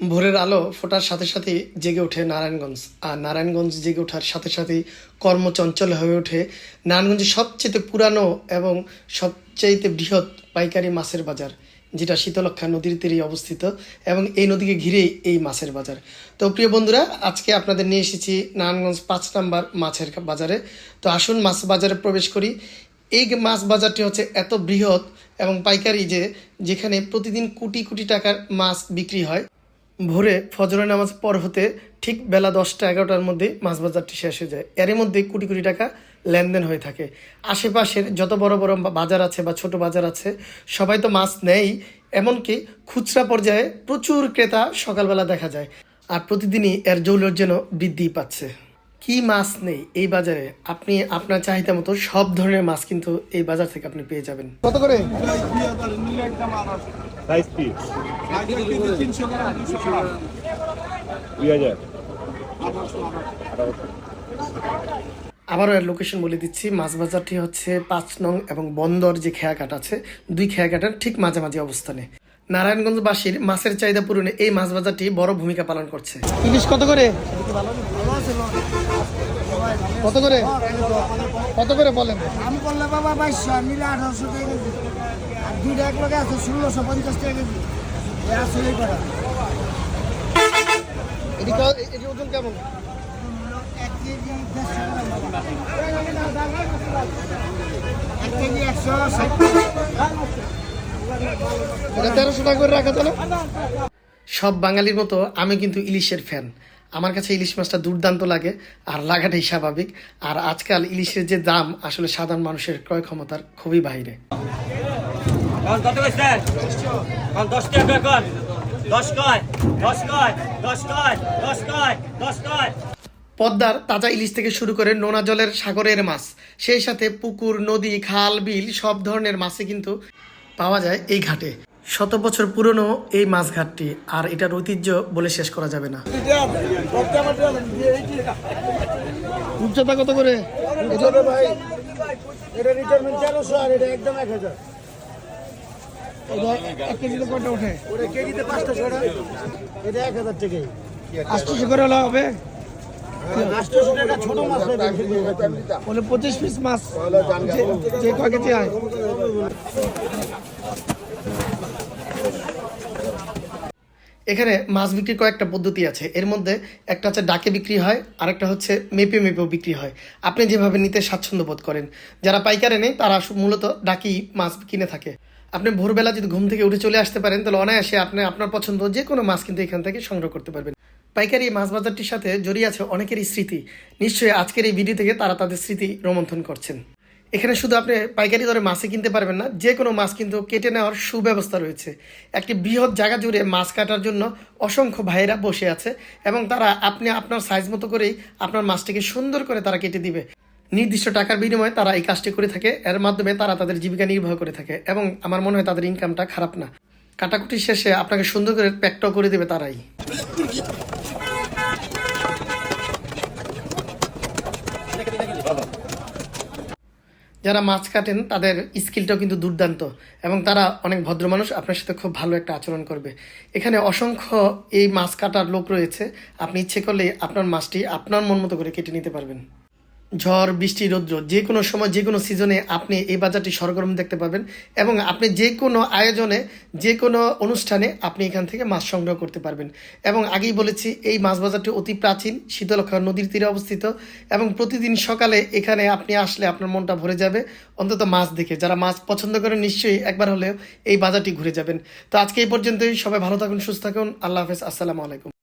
ভোরের আলো ফোটার সাথে সাথেই জেগে ওঠে নারায়ণগঞ্জ। আর নারায়ণগঞ্জ জেগে ওঠার সাথে সাথেই কর্মচঞ্চল হয়ে ওঠে নারায়ণগঞ্জের সবচেয়ে পুরানো এবং সবচাইতে বৃহৎ পাইকারি মাছের বাজার, যেটা শীতলক্ষা নদীর তীরে অবস্থিত এবং এই নদীকে ঘিরেই এই মাছের বাজার। তো প্রিয় বন্ধুরা, আজকে আপনাদের নিয়ে এসেছি নারায়ণগঞ্জ পাঁচ নাম্বার মাছের বাজারে। তো আসুন মাছ বাজারে প্রবেশ করি। এই মাছ বাজারটি হচ্ছে এত বৃহৎ এবং পাইকারি যে যেখানে প্রতিদিন কোটি কোটি টাকার মাছ বিক্রি হয়। ভোরে ফজরের নামাজ পর হতে ঠিক বেলা দশটা এগারোটার মধ্যে মাছ বাজারটি শেষ হয়ে যায়। এর মধ্যে কোটি কোটি টাকা লেনদেন হয়ে থাকে। আশেপাশের যত বড় বড় বাজার আছে বা ছোট বাজার আছে, সবাই তো মাছ নেই। এমনকি খুচরা পর্যায়ে প্রচুর ক্রেতা সকালবেলা দেখা যায়। আর প্রতিদিনই এর জৌলর যেন বৃদ্ধি পাচ্ছে। কি মাছ নেই এই বাজারে? আপনি আপনার চাহিদা মতো সব ধরনের মাছ কিন্তু এই বাজার থেকে আপনি পেয়ে যাবেন। কত করে? সাইজ দুই হাজার। আবারও এর লোকেশন বলে দিচ্ছি মাছ বাজারটি হচ্ছে পাঁচ নং এবং বন্দর যে খেয়াঘাট আছে দুই খেয়াঘাটের ঠিক মাঝামাঝি অবস্থানে। নারায়ণগঞ্জবাসীর মাছের চাহিদা পূরণে এই মাছ বাজারটি বড় ভূমিকা পালন করছে। ইলিশ কত করে? কত করে? কত করে বলেন? আমি করলে বাবা বাইশশো নিলে আঠারোশো দুইটা এক লগে আছে ষোলোশো পঞ্চাশ টাকা কেজি। করা এটি এটি ওজন কেমন? এক কেজি দেড়শো গ্রাম। বাবা। এক কেজি একশো ষাট। তেরোশো টাকা করে রাখা চলে সব বাঙালির মতো আমি কিন্তু ইলিশের ফ্যান। আমার কাছে ইলিশ মাছটা দুর্দান্ত লাগে আর লাগাটাই স্বাভাবিক। আর আজকাল ইলিশের যে দাম আসলে সাধারণ মানুষের ক্রয় ক্ষমতার খুবই বাইরে। কত কইছে? কন দশ টাকা কন। দশ কয় দশ কয় দশ কয় দশ কয় দশ কয়। পদ্মার তাজা ইলিশ থেকে শুরু করে নোনা জলের সাগরের মাছ সেই সাথে পুকুর নদী খাল বিল সব ধরনের মাছে কিন্তু পাওয়া যায় এই ঘাটে। শত বছর পুরনো এই মাছ ঘাটটি আর এটার ঐতিহ্য বলে শেষ করা যাবে না। উচ্চতা কত করে? ভাই এটা তেরোশো আর এটা একদম এক হাজার। এক কেজিতে কয়টা ওঠে। ওটা কেজিতে পাঁচটা ছটা এটা এক হাজার টাকাই। আটশোশো করে হলে হবে? ছোট মাছ বলে পঁচিশ পিস মাছ যে- যে কয় কেজি হয়? এখানে মাছ বিক্রির কয়েকটা পদ্ধতি আছে। এর মধ্যে একটা হচ্ছে ডাকে বিক্রি হয় আরেকটা হচ্ছে মেপে মেপেও বিক্রি হয়। আপনি যেভাবে নিতে স্বাচ্ছন্দ্য বোধ করেন যারা পাইকারে নেই তারা মূলত ডাকি মাছ কিনে থাকে। আপনি ভোরবেলা যদি ঘুম থেকে উঠে চলে আসতে পারেন, তাহলে অনায়াসে আপনি আপনার পছন্দ যে কোনো মাছ কিন্তু এখান থেকে সংগ্রহ করতে পারবেন। পাইকারি মাছ বাজারটির সাথে জড়িয়ে আছে অনেকেরই স্মৃতি। নিশ্চয়ই আজকের এই ভিডিও থেকে তারা তাদের স্মৃতি রোমন্থন করছেন। এখানে শুধু আপনি পাইকারি দরে মাছই কিনতে পারবেন না, যে কোনো মাছ কিন্তু কেটে নেওয়ার সুব্যবস্থা রয়েছে। একটি বৃহৎ জায়গা জুড়ে মাছ কাটার জন্য অসংখ্য ভাইয়েরা বসে আছে এবং তারা আপনি আপনার সাইজ মতো করেই আপনার মাছটিকে সুন্দর করে তারা কেটে দিবে। নির্দিষ্ট টাকার বিনিময়ে তারা এই কাজটি করে থাকে। এর মাধ্যমে তারা তাদের জীবিকা নির্বাহ করে থাকে এবং আমার মনে হয় তাদের ইনকামটা খারাপ না। কাটাকুটি শেষে আপনাকে সুন্দর করে প্যাকটাও করে দেবে তারাই। যারা মাছ কাটেন, তাদের স্কিলটাও কিন্তু দুর্দান্ত এবং তারা অনেক ভদ্র মানুষ, আপনার সাথে খুব ভালো একটা আচরণ করবে। এখানে অসংখ্য এই মাছ কাটার লোক রয়েছে। আপনি ইচ্ছে করলে আপনার মাছটি আপনার মন মতো করে কেটে নিতে পারবেন। ঝড়, বৃষ্টি, রৌদ্র, যে কোনো সময়, যে কোনো সিজনে আপনি এই বাজারটি সরগরম দেখতে পাবেন এবং আপনি যে কোনো আয়োজনে, যে কোনো অনুষ্ঠানে আপনি এখান থেকে মাছ সংগ্রহ করতে পারবেন। এবং আগেই বলেছি, এই মাছ বাজারটি অতি প্রাচীন শীতলক্ষা নদীর তীরে অবস্থিত এবং প্রতিদিন সকালে এখানে আপনি আসলে আপনার মনটা ভরে যাবে। অন্তত মাছ দেখে, যারা মাছ পছন্দ করেন নিশ্চয়ই একবার হলেও এই বাজারটি ঘুরে যাবেন। তো আজকে এই পর্যন্তই, সবাই ভালো থাকুন, সুস্থ থাকুন, আল্লাহ হাফেজ, আসসালামু আলাইকুম।